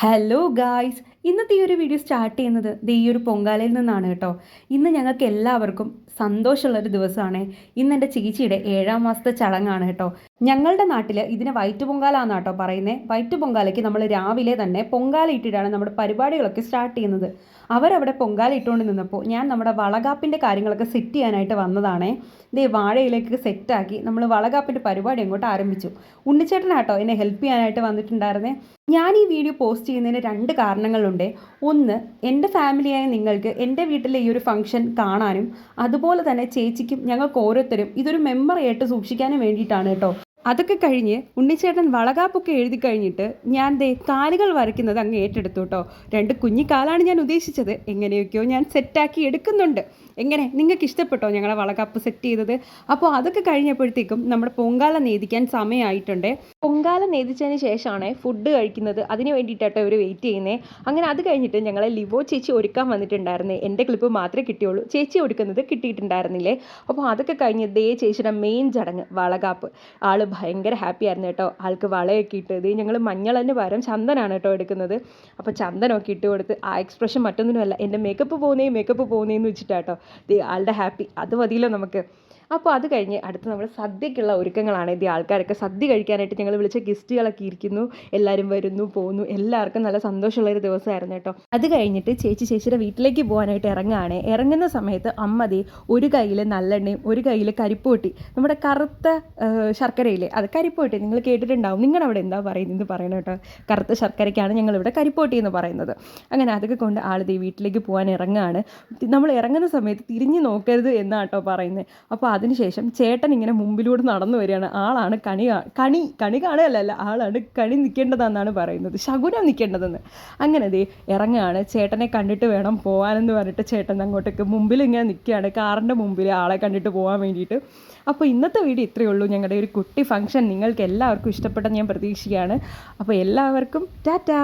Hello guys, ഇന്നത്തെ ഈ ഒരു വീഡിയോ സ്റ്റാർട്ട് ചെയ്യുന്നത് ദേ ഈ ഒരു പൊങ്കാലയിൽ നിന്നാണ് കേട്ടോ. ഇന്ന് ഞങ്ങൾക്ക് എല്ലാവർക്കും സന്തോഷമുള്ളൊരു ദിവസമാണ്. ഇന്ന് എന്റെ ചേച്ചിയുടെ ഏഴാം മാസത്തെ ചടങ്ങാണ് കേട്ടോ. ഞങ്ങളുടെ നാട്ടിൽ ഇതിനെ വൈറ്റ് പൊങ്കാല കേട്ടോ പറയുന്നത് വൈറ്റ് പൊങ്കാലയ്ക്ക് നമ്മൾ രാവിലെ തന്നെ പൊങ്കാല ഇട്ടിട്ടാണ് നമ്മുടെ പരിപാടികളൊക്കെ സ്റ്റാർട്ട് ചെയ്യുന്നത്. അവരവിടെ പൊങ്കാല ഇട്ടുകൊണ്ട് നിന്നപ്പോൾ ഞാൻ നമ്മുടെ വളകാപ്പിന്റെ കാര്യങ്ങളൊക്കെ സെറ്റ് ചെയ്യാനായിട്ട് വന്നതാണ്. ഇതേ വാഴയിലേക്ക് സെറ്റാക്കി നമ്മൾ വളകാപ്പിന്റെ പരിപാടി അങ്ങോട്ട് ആരംഭിച്ചു. ഉണ്ണിച്ചേട്ടനാട്ടോ എന്നെ ഹെൽപ്പ് ചെയ്യാനായിട്ട് വന്നിട്ടുണ്ടായിരുന്നേ. ഞാൻ ഈ വീഡിയോ പോസ്റ്റ് ചെയ്യുന്നതിന് രണ്ട് കാരണങ്ങളുണ്ട്. ഒന്ന് എന്റെ ഫാമിലിയായ നിങ്ങൾക്ക് എന്റെ വീട്ടിലെ ഈ ഒരു ഫംഗ്ഷൻ കാണാനും അതുപോലെ തന്നെ ചേച്ചിക്കും ഞങ്ങൾക്ക് ഓരോരുത്തരും ഇതൊരു മെമ്മറി ആയിട്ട് സൂക്ഷിക്കാനും വേണ്ടിയിട്ടാണ് കേട്ടോ. അതൊക്കെ കഴിഞ്ഞ് ഉണ്ണിച്ചേട്ടൻ വളകാപ്പൊക്കെ എഴുതി കഴിഞ്ഞിട്ട് ഞാൻ ദേ കാലുകൾ വരയ്ക്കുന്നത് അങ്ങ് ഏറ്റെടുത്തു കേട്ടോ. രണ്ട് കുഞ്ഞിക്കാലാണ് ഞാൻ ഉദ്ദേശിച്ചത്. എങ്ങനെയൊക്കെയോ ഞാൻ സെറ്റാക്കി എടുക്കുന്നുണ്ട്. എങ്ങനെ? നിങ്ങൾക്ക് ഇഷ്ടപ്പെട്ടോ ഞങ്ങളെ വളകാപ്പ് സെറ്റ് ചെയ്തത്? അപ്പോൾ അതൊക്കെ കഴിഞ്ഞപ്പോഴത്തേക്കും നമ്മുടെ പൊങ്കാല നേദിക്കാൻ സമയമായിട്ടുണ്ട്. പൊങ്കാല നേദിച്ചതിന് ശേഷമാണ് ഫുഡ് കഴിക്കുന്നത്. അതിന് വേണ്ടിയിട്ടാട്ടോ ഇവർ വെയിറ്റ് ചെയ്യുന്നത് അങ്ങനെ അത് കഴിഞ്ഞിട്ട് ഞങ്ങളെ ലിവോ ചേച്ചി ഒരുക്കാൻ വന്നിട്ടുണ്ടായിരുന്നു. എന്റെ ക്ലിപ്പ് മാത്രമേ കിട്ടിയുള്ളൂ. ചേച്ചി ഒരുക്കുന്നത് കിട്ടിയിട്ടുണ്ടായിരുന്നില്ലേ? അപ്പോൾ അതൊക്കെ കഴിഞ്ഞ് ദേ ചേച്ചിയുടെ മെയിൻ ചടങ്ങ് വളകാപ്പ്. ആൾ ഭയങ്കര ഹാപ്പി ആയിരുന്നു കേട്ടോ. ആൾക്ക് വളയൊക്കെ ഇട്ട് ഇത് ഞങ്ങൾ മഞ്ഞളന് പകരം ചന്ദനാണ് കേട്ടോ എടുക്കുന്നത്. അപ്പോൾ ചന്ദനമൊക്കെ ഇട്ട് കൊടുത്ത് ആ എക്സ്പ്രഷൻ മറ്റൊന്നിനുമല്ല എന്റെ മേക്കപ്പ് പോകുന്നേ മേക്കപ്പ് പോകുന്നേന്ന് വെച്ചിട്ടാട്ടോ ആളുടെ ഹാപ്പി അത് മതിയല്ലോ നമുക്ക്. അപ്പോൾ അത് കഴിഞ്ഞ് അടുത്ത് നമ്മൾ സദ്യക്കുള്ള ഒരുക്കങ്ങളാണ് ഇത് ആൾക്കാരൊക്കെ സദ്യ കഴിക്കാനായിട്ട് ഞങ്ങൾ വിളിച്ച ഗസ്റ്റുകളൊക്കെ ഇരിക്കുന്നു. എല്ലാവരും വരുന്നു പോകുന്നു എല്ലാവർക്കും നല്ല സന്തോഷമുള്ള ഒരു ദിവസമായിരുന്നു കേട്ടോ. അത് കഴിഞ്ഞിട്ട് ചേച്ചി ചേച്ചിയുടെ വീട്ടിലേക്ക് പോകാനായിട്ട് ഇറങ്ങുകയാണ്. ഇറങ്ങുന്ന സമയത്ത് അമ്മതി ഒരു കയ്യിൽ നല്ലെണ്ണയും ഒരു കയ്യിൽ കരിപ്പൂട്ടി. നമ്മുടെ കറുത്ത ശർക്കരയില്ലേ? അത് കരിപ്പൂട്ടി. നിങ്ങൾ കേട്ടിട്ടുണ്ടാവും. നിങ്ങളുടെ അവിടെ എന്താ പറയുന്നത് പറയണം കേട്ടോ. കറുത്ത ശർക്കരയ്ക്കാണ് ഞങ്ങളിവിടെ കരിപ്പൂട്ടി എന്ന് പറയുന്നത്. അങ്ങനെ അതൊക്കെ കൊണ്ട് ദേ വീട്ടിലേക്ക് പോകാൻ ഇറങ്ങുകയാണ്. നമ്മൾ ഇറങ്ങുന്ന സമയത്ത് തിരിഞ്ഞു നോക്കരുത് എന്നാണ് കേട്ടോ പറയുന്നത്. അപ്പോൾ അതിനുശേഷം ചേട്ടൻ ഇങ്ങനെ മുമ്പിലൂടെ നടന്നു വരികയാണ്. ആളാണ് കണി കണി കണി കാണുകയല്ല ആളാണ് കണി നിൽക്കേണ്ടതെന്നാണ് പറയുന്നത്. ശകുനം നിൽക്കേണ്ടതെന്ന്. അങ്ങനെ ദേ ഇറങ്ങുകയാണ്. ചേട്ടനെ കണ്ടിട്ട് വേണം പോകാനെന്ന് പറഞ്ഞിട്ട് ചേട്ടൻ അങ്ങോട്ടേക്ക് മുമ്പിൽ ഇങ്ങനെ നിൽക്കുകയാണ്. കാറിന്റെ മുമ്പിൽ ആളെ കണ്ടിട്ട് പോകാൻ വേണ്ടിയിട്ട്. അപ്പോൾ ഇന്നത്തെ വീഡിയോ ഇത്രയേ ഉള്ളൂ. ഞങ്ങളുടെ ഒരു കുട്ടി ഫംഗ്ഷൻ നിങ്ങൾക്ക് എല്ലാവർക്കും ഇഷ്ടപ്പെട്ടെന്ന് ഞാൻ പ്രതീക്ഷിക്കുകയാണ്. അപ്പോൾ എല്ലാവർക്കും ടാറ്റാ!